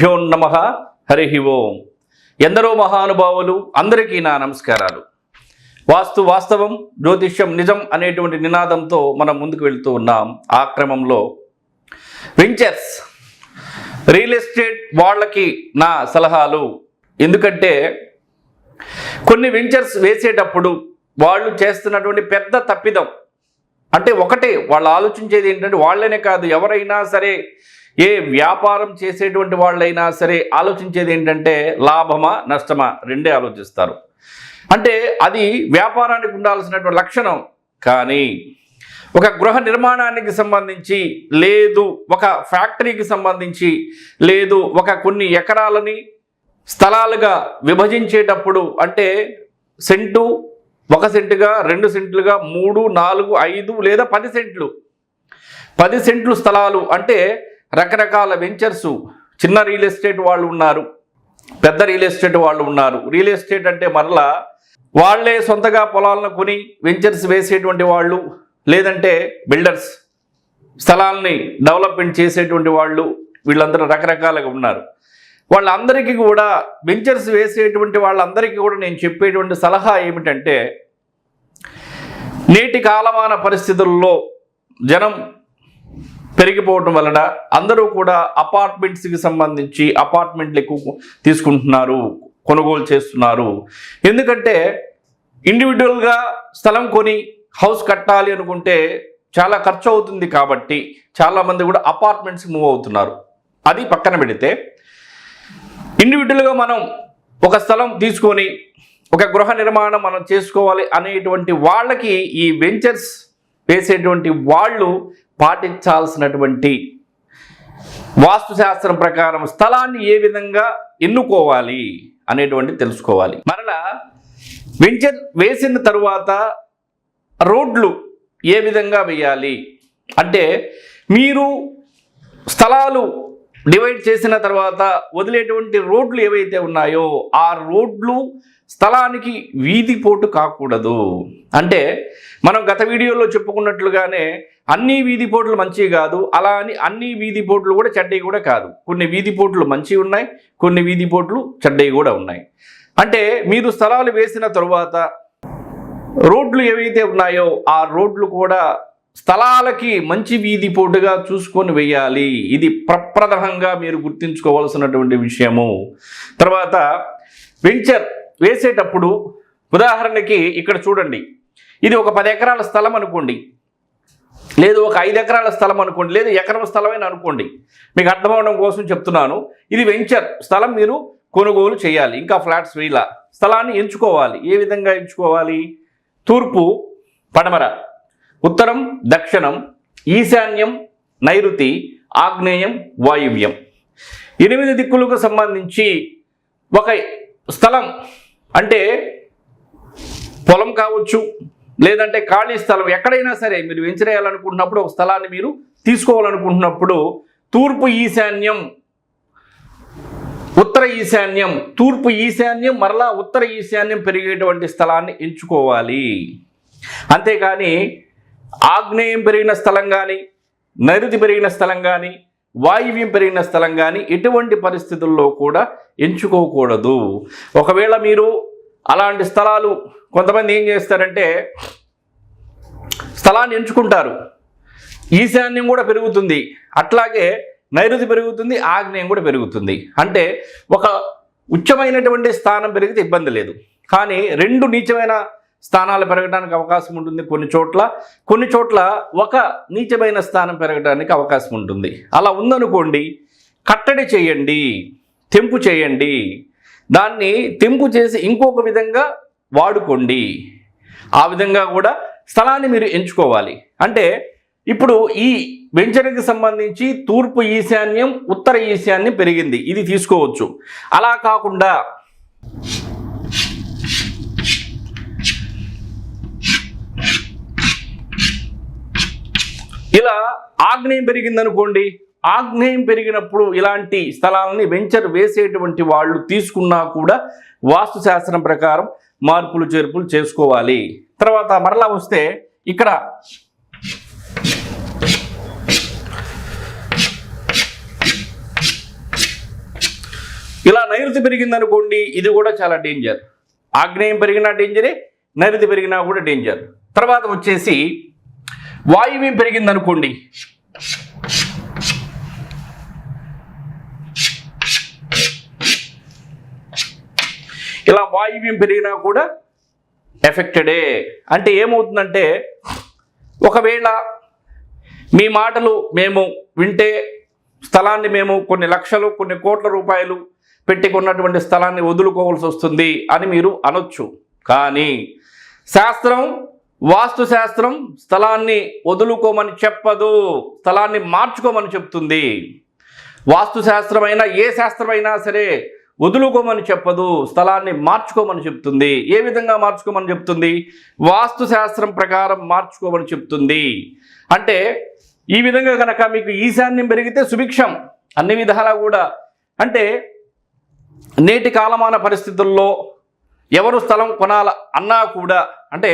గురుభ్యో నమ హరి ఓం. ఎందరో మహానుభావులు అందరికీ నా నమస్కారాలు. వాస్తు వాస్తవం జ్యోతిష్యం నిజం అనేటువంటి నినాదంతో మనం ముందుకు వెళ్తూ ఉన్నాం ఆ క్రమంలో. వెంచర్స్ రియల్ ఎస్టేట్ వాళ్ళకి నా సలహాలు. ఎందుకంటే కొన్ని వెంచర్స్ వేసేటప్పుడు వాళ్ళు చేస్తున్నటువంటి పెద్ద తప్పిదం. అంటే ఒకటే వాళ్ళు ఆలోచించేది ఏంటంటే వాళ్ళనే కాదు ఎవరైనా సరే ఏ వ్యాపారం చేసేటువంటి వాళ్ళైనా సరే ఆలోచించేది ఏంటంటే లాభమా నష్టమా? రెండే ఆలోచిస్తారు. అంటే అది వ్యాపారానికి ఉండాల్సినటువంటి లక్షణం. కానీ ఒక గృహ నిర్మాణానికి సంబంధించి లేదు ఒక ఫ్యాక్టరీకి సంబంధించి లేదు ఒక కొన్ని ఎకరాలని స్థలాలుగా విభజించేటప్పుడు అంటే సెంటు ఒక సెంటుగా రెండు సెంట్లుగా మూడు నాలుగు ఐదు లేదా పది సెంట్లు. పది సెంట్లు స్థలాలు అంటే రకరకాల వెంచర్స్ చిన్న రియల్ ఎస్టేట్ వాళ్ళు ఉన్నారు పెద్ద రియల్ ఎస్టేట్ వాళ్ళు ఉన్నారు. రియల్ ఎస్టేట్ అంటే మరలా వాళ్ళే సొంతగా పొలాలను కొని వెంచర్స్ వేసేటువంటి వాళ్ళు లేదంటే బిల్డర్స్ స్థలాల్ని డెవలప్మెంట్ చేసేటువంటి వాళ్ళు వీళ్ళందరూ రకరకాలుగా ఉన్నారు. వాళ్ళందరికీ కూడా వెంచర్స్ వేసేటువంటి వాళ్ళందరికీ కూడా నేను చెప్పేటువంటి సలహా ఏమిటంటే నేటి కాలమాన పరిస్థితుల్లో జనం పెరిగిపోవటం వలన అందరూ కూడా అపార్ట్మెంట్స్కి సంబంధించి అపార్ట్మెంట్లు ఎక్కువ తీసుకుంటున్నారు కొనుగోలు చేస్తున్నారు. ఎందుకంటే ఇండివిజువల్గా స్థలం కొని హౌస్ కట్టాలి అనుకుంటే చాలా ఖర్చు అవుతుంది కాబట్టి చాలామంది కూడా అపార్ట్మెంట్స్ మూవ్ అవుతున్నారు. అది పక్కన పెడితే ఇండివిజువల్గా మనం ఒక స్థలం తీసుకొని ఒక గృహ నిర్మాణం మనం చేసుకోవాలి అనేటువంటి వాళ్ళకి ఈ వెంచర్స్ వేసేటువంటి వాళ్ళు పాటించాల్సినటువంటి వాస్తుశాస్త్రం ప్రకారం స్థలాన్ని ఏ విధంగా ఎన్నుకోవాలి అనేటువంటి తెలుసుకోవాలి. మరలా వెంచర్ వేసిన తరువాత రోడ్లు ఏ విధంగా వేయాలి? అంటే మీరు స్థలాలు డివైడ్ చేసిన తర్వాత వదిలేటువంటి రోడ్లు ఏవైతే ఉన్నాయో ఆ రోడ్లు స్థలానికి వీధి పోటు కాకూడదు. అంటే మనం గత వీడియోలో చెప్పుకున్నట్లుగానే అన్ని వీధి పోట్లు మంచివి కాదు అలా అని అన్ని వీధి పోట్లు కూడా చెడ్డవి కూడా కాదు. కొన్ని వీధి పోట్లు మంచివి ఉన్నాయి కొన్ని వీధి పోట్లు చెడ్డవి కూడా ఉన్నాయి. అంటే మీరు స్థలాలు వేసిన తరువాత రోడ్లు ఏవైతే ఉన్నాయో ఆ రోడ్లు కూడా స్థలాలకి మంచి వీధి పోటుగా చూసుకొని వేయాలి. ఇది ప్రప్రథమంగా మీరు గుర్తుంచుకోవాల్సినటువంటి విషయము. తర్వాత వెంచర్ వేసేటప్పుడు ఉదాహరణకి ఇక్కడ చూడండి. ఇది ఒక పది ఎకరాల స్థలం అనుకోండి. లేదు ఒక ఐదు ఎకరాల స్థలం అనుకోండి. లేదు ఎకరం స్థలమైన అనుకోండి. మీకు అర్థమవడం కోసం చెప్తున్నాను. ఇది వెంచర్. స్థలం మీరు కొనుగోలు చేయాలి. ఇంకా ఫ్లాట్స్ వీళ్ళ. స్థలాన్ని ఎంచుకోవాలి. ఏ విధంగా ఎంచుకోవాలి? తూర్పు పడమర. ఉత్తరం దక్షిణం. ఈశాన్యం నైరుతి. ఆగ్నేయం వాయువ్యం. ఎనిమిది దిక్కులకు సంబంధించి ఒక స్థలం అంటే పొలం కావచ్చు లేదంటే ఖాళీ స్థలం ఎక్కడైనా సరే మీరు వెంచరేయాలనుకుంటున్నప్పుడు ఒక స్థలాన్ని మీరు తీసుకోవాలనుకుంటున్నప్పుడు తూర్పు ఈశాన్యం ఉత్తర ఈశాన్యం తూర్పు ఈశాన్యం మరలా ఉత్తర ఈశాన్యం పెరిగేటువంటి స్థలాన్ని ఎంచుకోవాలి. అంతేకాని ఆగ్నేయం పెరిగిన స్థలం కానీ నైరుతి పెరిగిన స్థలం కానీ వాయువ్యం పెరిగిన స్థలం కానీ ఎటువంటి పరిస్థితుల్లో కూడా ఎంచుకోకూడదు. ఒకవేళ మీరు అలాంటి స్థలాలు కొంతమంది ఏం చేస్తారంటే స్థలాన్ని ఎంచుకుంటారు. ఈశాన్యం కూడా పెరుగుతుంది. అట్లాగే నైరుతి పెరుగుతుంది ఆగ్నేయం కూడా పెరుగుతుంది. అంటే ఒక ఉచ్చమైనటువంటి స్థానం పెరిగితే ఇబ్బంది లేదు. కానీ రెండు నీచమైన స్థానాలు పెరగడానికి అవకాశం ఉంటుంది కొన్ని చోట్ల. కొన్ని చోట్ల ఒక నీచమైన స్థానం పెరగడానికి అవకాశం ఉంటుంది. అలా ఉందనుకోండి కట్టడి చేయండి తెంపు చేయండి. దాన్ని తెంపు చేసి ఇంకొక విధంగా వాడుకోండి. ఆ విధంగా కూడా స్థలాన్ని మీరు ఎంచుకోవాలి. అంటే ఇప్పుడు ఈ వెంచర్కి సంబంధించి తూర్పు ఈశాన్యం ఉత్తర ఈశాన్యం పెరిగింది. ఇది తీసుకోవచ్చు. అలా కాకుండా ఇలా ఆగ్నేయం పెరిగిందనుకోండి ఆగ్నేయం పెరిగినప్పుడు ఇలాంటి స్థలాలని వెంచర్ వేసేటువంటి వాళ్ళు తీసుకున్నా కూడా వాస్తుశాస్త్రం ప్రకారం మార్పులు చేర్పులు చేసుకోవాలి. తర్వాత మరలా వస్తే ఇక్కడ ఇలా నైరుతి పెరిగిందనుకోండి ఇది కూడా చాలా డేంజర్ ఆగ్నేయం పెరిగినా డేంజరే నైరుతి పెరిగినా కూడా డేంజర్ తర్వాత వచ్చేసి వాయువ్యం పెరిగింది అనుకోండి ఇలా వాయువ్యం పెరిగినా కూడా ఎఫెక్టెడే. అంటే ఏమవుతుందంటే ఒకవేళ మీ మాటలు మేము వింటే స్థలాన్ని మేము కొన్ని లక్షలు కొన్ని కోట్ల రూపాయలు పెట్టి కొన్నటువంటి స్థలాన్ని వదులుకోవాల్సి వస్తుంది అని మీరు అనొచ్చు. కానీ శాస్త్రం వాస్తు శాస్త్రం స్థలాన్ని వదులుకోమని చెప్పదు స్థలాన్ని మార్చుకోమని చెప్తుంది. వాస్తు శాస్త్రమైనా ఏ శాస్త్రమైనా సరే వదులుకోమని చెప్పదు స్థలాన్ని మార్చుకోమని చెప్తుంది. ఏ విధంగా మార్చుకోమని చెప్తుంది? వాస్తు శాస్త్రం ప్రకారం మార్చుకోమని చెప్తుంది. అంటే ఈ విధంగా కనుక మీకు ఈశాన్యం పెరిగితే సుభిక్షం అన్ని విధాలా కూడా. అంటే నేటి కాలమాన పరిస్థితుల్లో ఎవరు స్థలం కొనాల అన్నా కూడా అంటే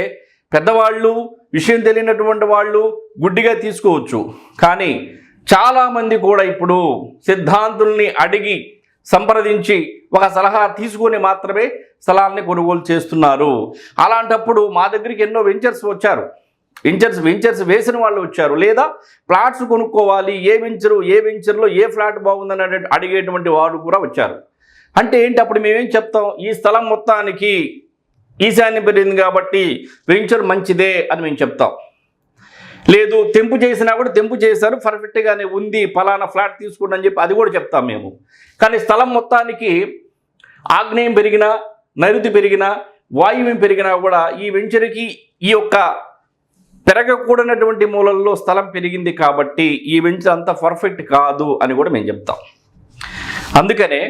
పెద్దవాళ్ళు విషయం తెలియనటువంటి వాళ్ళు గుడ్డిగా తీసుకోవచ్చు. కానీ చాలామంది కూడా ఇప్పుడు సిద్ధాంతుల్ని అడిగి సంప్రదించి ఒక సలహా తీసుకొని మాత్రమే స్థలాల్ని కొనుగోలు చేస్తున్నారు. అలాంటప్పుడు మా దగ్గరికి ఎన్నో వెంచర్స్ వచ్చారు. వెంచర్స్ వెంచర్స్ వేసిన వాళ్ళు వచ్చారు. లేదా ఫ్లాట్స్ కొనుక్కోవాలి ఏ వెంచరు ఏ వెంచర్లో ఏ ఫ్లాట్ బాగుందని అనే- అడిగేటువంటి వాళ్ళు కూడా వచ్చారు. అంటే ఏంటి అప్పుడు మేమేం చెప్తాం? ఈ స్థలం మొత్తానికి ఈశాన్యం పెరిగింది కాబట్టి వెంచర్ మంచిదే అని మేము చెప్తాం. లేదు తెంపు చేసినా కూడా తెంపు చేశారు పర్ఫెక్ట్గానే ఉంది ఫలానా ఫ్లాట్ తీసుకోండి అని చెప్పి అది కూడా చెప్తాం మేము. కానీ స్థలం మొత్తానికి ఆగ్నేయం పెరిగినా నైరుతి పెరిగినా వాయువ్యం పెరిగినా కూడా ఈ వెంచర్కి ఈ యొక్క పెరగకూడనటువంటి మూలల్లో స్థలం పెరిగింది కాబట్టి ఈ వెంచర్ అంత పర్ఫెక్ట్ కాదు అని కూడా మేము చెప్తాం. అందుకనే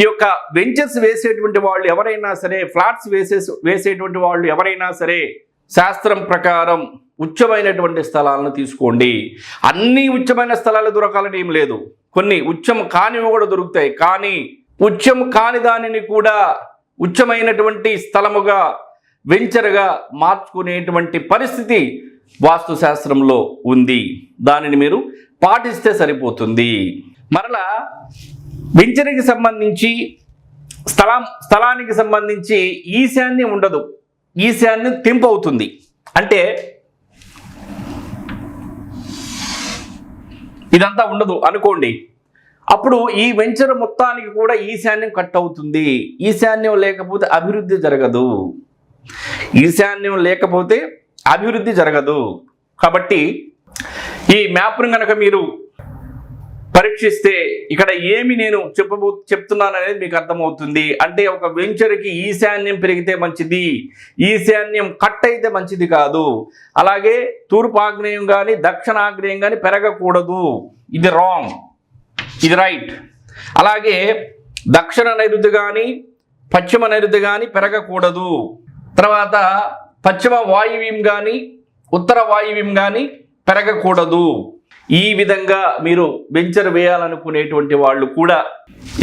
ఈ యొక్క వెంచర్స్ వేసేటువంటి వాళ్ళు ఎవరైనా సరే ఫ్లాట్స్ వేసే వేసేటువంటి వాళ్ళు ఎవరైనా సరే శాస్త్రం ప్రకారం ఉచ్చమైనటువంటి స్థలాలను తీసుకోండి. అన్ని ఉచ్చమైన స్థలాలు దొరకాలని ఏం లేదు. కొన్ని ఉచ్చం కానివి కూడా దొరుకుతాయి. కానీ ఉచ్చం కాని దానిని కూడా ఉచ్చమైనటువంటి స్థలముగా వెంచర్గా మార్చుకునేటువంటి పరిస్థితి వాస్తుశాస్త్రంలో ఉంది. దానిని మీరు పాటిస్తే సరిపోతుంది. మరలా వెంచర్కి సంబంధించి స్థలం స్థలానికి సంబంధించి ఈశాన్యం ఉండదు. ఈశాన్యం తెంపు అవుతుంది. అంటే ఇదంతా ఉండదు అనుకోండి. అప్పుడు ఈ వెంచర్ మొత్తానికి కూడా ఈశాన్యం కట్ అవుతుంది. ఈశాన్యం లేకపోతే అభివృద్ధి జరగదు. ఈశాన్యం లేకపోతే అభివృద్ధి జరగదు. కాబట్టి ఈ మ్యాప్ను కనుక మీరు పరీక్షిస్తే ఇక్కడ ఏమి నేను చెప్పబో చెప్తున్నాను అనేది మీకు అర్థమవుతుంది. అంటే ఒక వెంచర్కి ఈశాన్యం పెరిగితే మంచిది ఈశాన్యం కట్ అయితే మంచిది కాదు. అలాగే తూర్పు ఆగ్నేయం కానీ దక్షిణ ఆగ్నేయం కానీ పెరగకూడదు. ఇది రాంగ్ ఇది రైట్ అలాగే దక్షిణ నైరుతి కానీ పశ్చిమ నైరుతి కానీ పెరగకూడదు. తర్వాత పశ్చిమ వాయువ్యం కానీ ఉత్తర వాయువ్యం కానీ పెరగకూడదు. ఈ విధంగా మీరు వెంచర్ వేయాలనుకునేటువంటి వాళ్ళు కూడా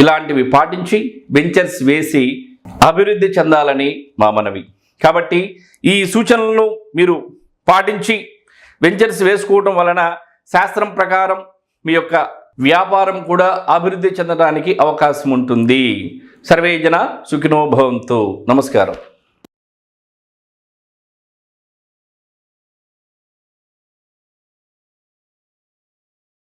ఇలాంటివి పాటించి వెంచర్స్ వేసి అభివృద్ధి చెందాలని మా మనవి. కాబట్టి ఈ సూచనలను మీరు పాటించి వెంచర్స్ వేసుకోవటం వలన శాస్త్రం ప్రకారం మీ యొక్క వ్యాపారం కూడా అభివృద్ధి చెందడానికి అవకాశం ఉంటుంది. సర్వేజన సుఖినోభవంతో నమస్కారం.